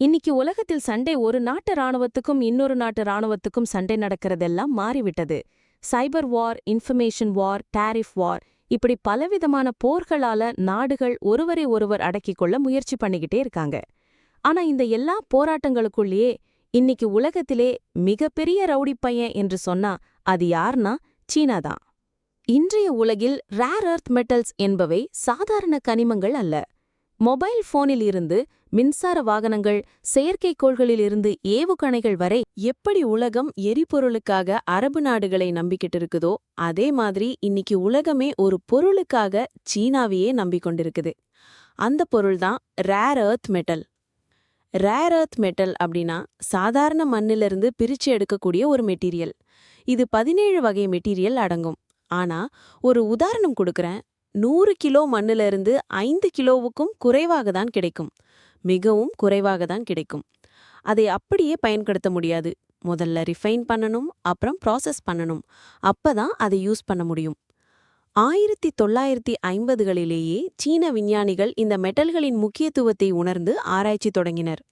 இன்னைக்கு உலகத்தில் சண்டை ஒரு நாட்டு ராணுவத்துக்கும் இன்னொரு நாட்டு ராணுவத்துக்கும் சண்டை நடக்கிறதெல்லாம் மாறிவிட்டது. சைபர் வார் இன்ஃபர்மேஷன் வார் டாரிஃப் வார் இப்படி பலவிதமான போர்களால நாடுகள் ஒருவரை ஒருவர் அடக்கிக் கொள்ள முயற்சி பண்ணிக்கிட்டே இருக்காங்க. ஆனா இந்த எல்லா போராட்டங்களுக்குள்ளேயே இன்னைக்கு உலகத்திலே மிகப்பெரிய ரவுடி பையன் என்று சொன்னா அது யார்னா சீனா தான். இன்றைய உலகில் ரேர் எர்த் மெட்டல்ஸ் என்பவை சாதாரண கனிமங்கள் அல்ல. மொபைல் போனில் இருந்து மின்சார வாகனங்கள் செயற்கைக்கோள்களில் இருந்து ஏவுகணைகள் வரை எப்படி உலகம் எரிபொருளுக்காக அரபு நாடுகளை நம்பிக்கிட்டு இருக்குதோ அதே மாதிரி இன்னைக்கு உலகமே ஒரு பொருளுக்காக சீனாவையே நம்பிக்கொண்டிருக்குது. அந்த பொருள்தான் rare earth metal rare earth metal அப்படின்னா சாதாரண மண்ணிலிருந்து பிரிச்சு எடுக்கக்கூடிய ஒரு மெட்டீரியல். இது பதினேழு வகை மெட்டீரியல் அடங்கும். ஆனா ஒரு உதாரணம் கொடுக்கறேன். நூறு கிலோ மண்ணுல இருந்து ஐந்து கிலோவுக்கும் குறைவாக தான் கிடைக்கும். மிகவும் குறைவாக தான் கிடைக்கும். அதை அப்படியே பயன்படுத்த முடியாது. முதல்ல ரிஃபைன் பண்ணணும் அப்புறம் ப்ராசஸ் பண்ணணும். அப்பதான் அதை யூஸ் பண்ண முடியும். ஆயிரத்தி தொள்ளாயிரத்தி ஐம்பதுகளிலேயே சீன விஞ்ஞானிகள் இந்த மெட்டல்களின் முக்கியத்துவத்தை உணர்ந்து ஆராய்ச்சி தொடங்கினர்.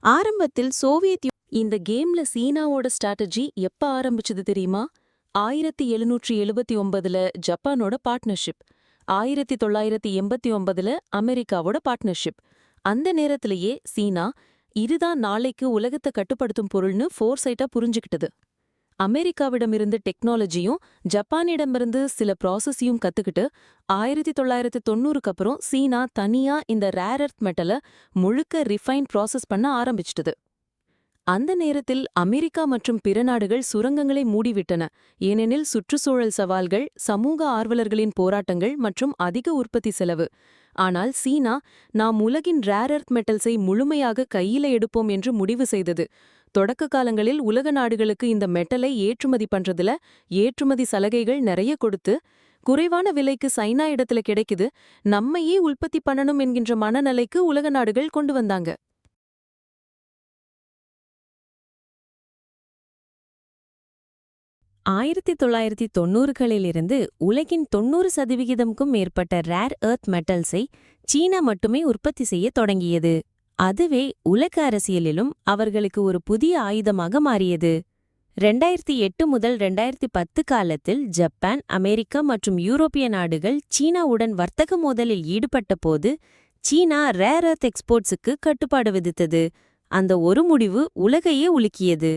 ஆரம்பத்தில் சோவியத் யூ- இந்த கேம்ல சீனாவோட ஸ்ட்ராட்டஜி எப்ப ஆரம்பிச்சது தெரியுமா? ஆயிரத்தி எழுநூற்றி எழுபத்தி ஒன்பதுல ஜப்பானோட பார்ட்னர்ஷிப் ஆயிரத்தி தொள்ளாயிரத்தி எண்பத்தி ஒன்பதுல அமெரிக்காவோட பார்ட்னர்ஷிப் அந்த நேரத்திலேயே சீனா இதுதான் நாளைக்கு உலகத்தை கட்டுப்படுத்தும் பொருள்னு ஃபோர்சைட்டா புரிஞ்சுக்கிட்டது. அமெரிக்காவிடமிருந்து டெக்னாலஜியும் ஜப்பானிடமிருந்து சில ப்ராசஸையும் கத்துக்கிட்டு ஆயிரத்தி தொள்ளாயிரத்தி தொண்ணூறுக்கு அப்புறம் சீனா தனியா இந்த ரேர் எர்த் மெட்டலை முழுக்க ரிஃபைன் ப்ராசஸ் பண்ண ஆரம்பிச்சிட்டது. அந்த நேரத்தில் அமெரிக்கா மற்றும் பிற நாடுகள் சுரங்கங்களை மூடிவிட்டன. ஏனெனில் சுற்றுச்சூழல் சவால்கள் சமூக ஆர்வலர்களின் போராட்டங்கள் மற்றும் அதிக உற்பத்தி செலவு. ஆனால் சீனா நாம் உலகின் ரேர் எர்த் மெட்டல்ஸை முழுமையாக கையில எடுப்போம் என்று முடிவு செய்தது. தொடக்க காலங்களில் உலக நாடுகளுக்கு இந்த மெட்டலை ஏற்றுமதி பண்றதுல ஏற்றுமதி சலுகைகள் நிறைய கொடுத்து குறைவான விலைக்கு சைனா இடத்துல கிடைக்குது. நம்மையே உற்பத்தி பண்ணணும் என்கின்ற மனநிலைக்கு உலக நாடுகள் கொண்டு வந்தாங்க. ஆயிரத்தி தொள்ளாயிரத்தி தொண்ணூறுகளிலிருந்து உலகின் தொண்ணூறு சதவிகிதம்க்கும் மேற்பட்ட ரேர் எர்த் மெட்டல்ஸை சீனா மட்டுமே உற்பத்தி செய்ய தொடங்கியது. அதுவே உலக அரசியலிலும் அவர்களுக்கு ஒரு புதிய ஆயுதமாக மாறியது. ரெண்டாயிரத்தி எட்டு முதல் ரெண்டாயிரத்தி பத்து காலத்தில் ஜப்பான் அமெரிக்கா மற்றும் யூரோப்பிய நாடுகள் சீனாவுடன் வர்த்தக மோதலில் ஈடுபட்ட போது சீனா ரேர் எர்த் எக்ஸ்போர்ட்ஸுக்கு கட்டுப்பாடு விதித்தது. அந்த ஒரு முடிவு உலகையே உலுக்கியது.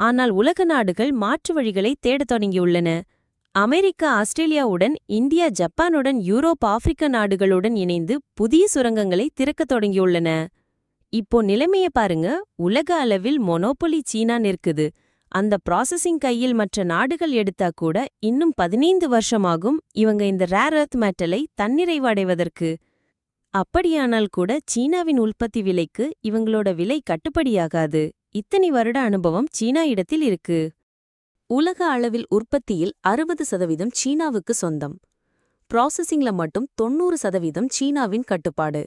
ஆனால் உலக நாடுகள் மாற்று வழிகளை தேடத் தொடங்கியுள்ளன. அமெரிக்கா ஆஸ்திரேலியாவுடன் இந்தியா ஜப்பானுடன் யூரோப் ஆப்பிரிக்க நாடுகளுடன் இணைந்து புதிய சுரங்கங்களை திறக்கத் தொடங்கியுள்ளன. இப்போ நிலைமைய பாருங்க. உலக அளவில் மொனோபொலி சீனா நிற்குது. அந்த ப்ராசஸிங் கையில் மற்ற நாடுகள் எடுத்தா கூட இன்னும் பதினைந்து வருஷமாகும் இவங்க இந்த ரேர் எர்த் மெட்டலை தன்னிறைவு அடைவதற்கு அப்படியானால் கூட சீனாவின் உற்பத்தி விலைக்கு இவங்களோட விலை கட்டுப்படியாகாது. இத்தனை வருட அனுபவம் சீனா இடத்தில் இருக்கு. உலக அளவில் உற்பத்தியில் அறுபது சதவீதம் சீனாவுக்கு சொந்தம். ப்ராசஸிங்ல மட்டும் தொண்ணூறு சதவீதம் சீனாவின் கட்டுப்பாடு.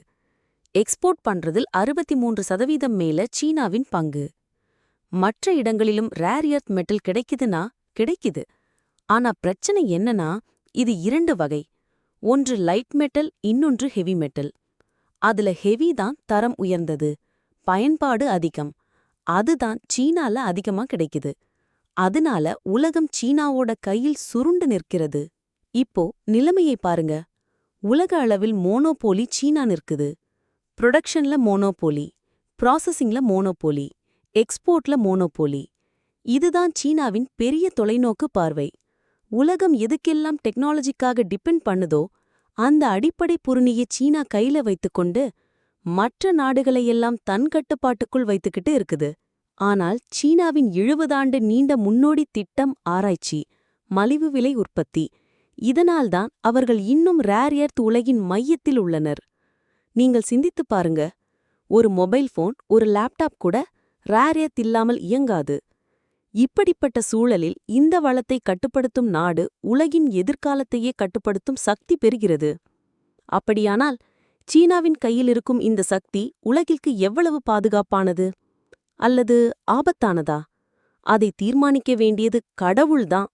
எக்ஸ்போர்ட் பண்றதில் அறுபத்தி மூன்று சதவீதம் மேல சீனாவின் பங்கு. மற்ற இடங்களிலும் ரேர் எர்த் மெட்டல் கிடைக்குதுன்னா கிடைக்குது. ஆனா பிரச்சனை என்னன்னா இது இரண்டு வகை. ஒன்று லைட் மெட்டல் இன்னொன்று ஹெவி மெட்டல் அதுல ஹெவி தான் தரம் உயர்ந்தது. பயன்பாடு அதிகம். அதுதான் சீனால அதிகமா கிடைக்குது. அதனால உலகம் சீனாவோட கையில் சுருண்டு நிற்கிறது. இப்போ நிலைமையை பாருங்க. உலக அளவில் மோனோபோலி சீனா நிற்குது. ப்ரொடக்ஷன்ல மோனோபோலி ப்ராசஸிங்ல மோனோபோலி எக்ஸ்போர்ட்ல மோனோபோலி. இதுதான் சீனாவின் பெரிய தொலைநோக்கு பார்வை. உலகம் எதுக்கெல்லாம் டெக்னாலஜிக்காக டிபெண்ட் பண்ணுதோ அந்த அடிப்படை புருணியை சீனா கையில வைத்துக்கொண்டு மற்ற நாடுகளையெல்லாம் தன் கட்டுப்பாட்டுக்குள் வைத்துக்கிட்டு இருக்குது. ஆனால் சீனாவின் எழுபதாண்டு நீண்ட முன்னோடி திட்டம் ஆராய்ச்சி மலிவு விலை உற்பத்தி இதனால்தான் அவர்கள் இன்னும் ரேர் எர்த் உலகின் மையத்தில் உள்ளனர். நீங்கள் சிந்தித்துப் பாருங்க ஒரு மொபைல் போன் ஒரு லேப்டாப் கூட ரேர் எர்த் இல்லாமல் இயங்காது. இப்படிப்பட்ட சூழலில் இந்த வளத்தை கட்டுப்படுத்தும் நாடு உலகின் எதிர்காலத்தையே கட்டுப்படுத்தும் சக்தி பெறுகிறது. அப்படியானால் சீனாவின் கையில் இருக்கும் இந்த சக்தி உலகிற்கு எவ்வளவு பாதுகாப்பானது? அல்லது ஆபத்தானதா? அதை தீர்மானிக்க வேண்டியது கடவுள்தான்.